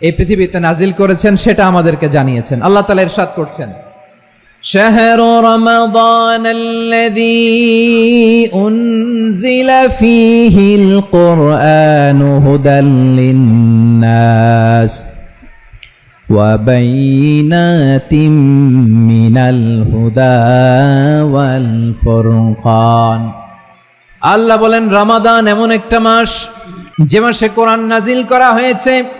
এই পৃথিবীতে নাজিল করেছেন সেটা আমাদেরকে জানিয়েছেন আল্লাহ তালা ইরশাদ করছেন شهر رمضان الذي أنزل فيه القرآن هدى للناس وبينات من الهدى والفرقان আল্লাহ বলেন রমাদান এমন একটা মাস যে মাসে কোরআন নাজিল করা হয়েছে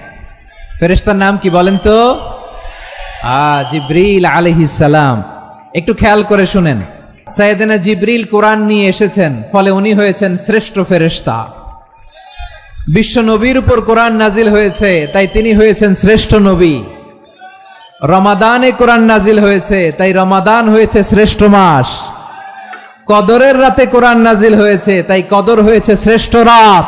ফেরেশতার নাম কি বলেন তো? জিব্রিল সালাম। একটু খেয়াল করে শুনেন। সাইয়েদেনা জিব্রিল কোরআন নিয়ে এসেছেন, ফলে উনি হয়েছেন শ্রেষ্ঠ ফেরেশতা। বিশ্ব নবীর উপর কোরআন নাজিল হয়েছে, তাই তিনি হয়েছেন শ্রেষ্ঠ নবী। রমাদানে কোরআন নাজিল হয়েছে, তাই রমাদান হয়েছে শ্রেষ্ঠ মাস। কদরের রাতে কোরআন নাজিল হয়েছে, তাই কদর হয়েছে শ্রেষ্ঠ রাত।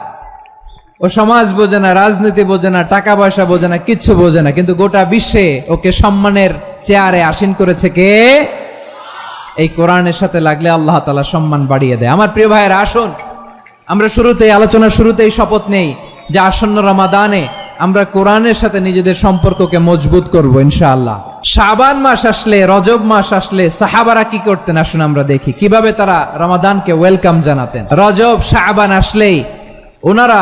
ও সমাজ বোঝে না, রাজনীতি বোঝে না, টাকা পয়সা বোঝে না, কিচ্ছু বোঝে না। কিন্তু গোটা বিশ্বে ওকে সম্মানের চেয়ারে আসীন করেছে কে? এই কোরআনের সাথে লাগলে আল্লাহ তালা সম্মান বাড়িয়ে দেয়। আমার প্রিয় ভাইয়ের, আসুন। আমরা শুরুতেই, আলোচনা শুরুতেই শপথ নেই যে আসন্ন রমাদানে আমরা কোরআনের সাথে নিজেদের সম্পর্ককে মজবুত করব ইনশাআল্লাহ। শাবান মাস আসলে, রজব মাস আসলে সাহাবারা কি করতেন? আসুন আমরা দেখি। কীভাবে তারা রমাদানকে ওয়েলকাম জানাতেন? রজব, শাবান আসলেই ওনারা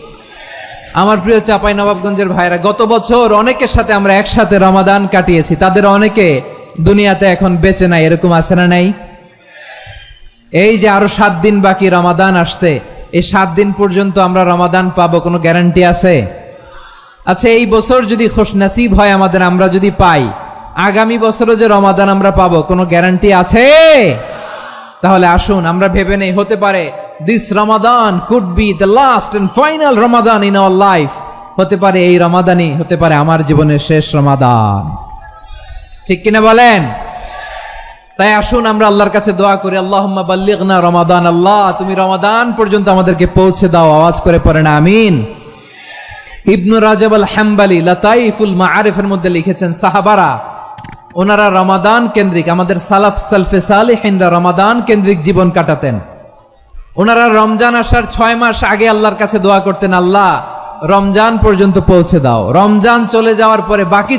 আমার প্রিয় চাপাই নবাবগঞ্জের ভাইরা, গত বছর অনেকের সাথে আমরা একসাথে রমাদান কাটিয়েছি। তাদের অনেকে দুনিয়াতে এখন বেঁচে নাই, এরকম আছে না নাই? এই যে আরও সাত দিন বাকি রমাদান আসতে এই সাত দিন পর্যন্ত আমরা রমাদান পাবো, কোনো গ্যারান্টি আছে? আচ্ছা এই বছর যদি খোশ নাসিব হয় আমাদের, আমরা যদি পাই, আগামী বছরও যে রমাদান আমরা পাবো, কোনো গ্যারান্টি আছে? তাহলে আসুন, আমরা ভেবে নেই, হতে পারে this Ramadan could be the last and final Ramadan in our life হতে পারে এই রমাদানই হতে পারে আমার জীবনের শেষ রমাদান ঠিক কিনা বলেন? তাই আসুন আমরা আল্লাহর কাছে দোয়া করি আল্লাহ বাল্লিগনা রমাদান আল্লাহ, তুমি রমাদান পর্যন্ত আমাদেরকে পৌঁছে দাও, আওয়াজ করে পড়েন, আমিন। ইবনু রাজাব আল হাম্বালি লাতাইফুল মাআরিফের মধ্যে লিখেছেন, সাহাবারা, ওনারা রমাদান কেন্দ্রিক, আমাদের সালাফ সালফে সালিহিনরা রমাদান কেন্দ্রিক জীবন কাটাতেন। ওনারা রমজান আসার ছয় মাস আগে আল্লাহর কাছে দোয়া করতেন, আল্লাহ, রমজান পর্যন্ত পৌঁছে দাও। রমজান চলে যাওয়ার পরে বাকি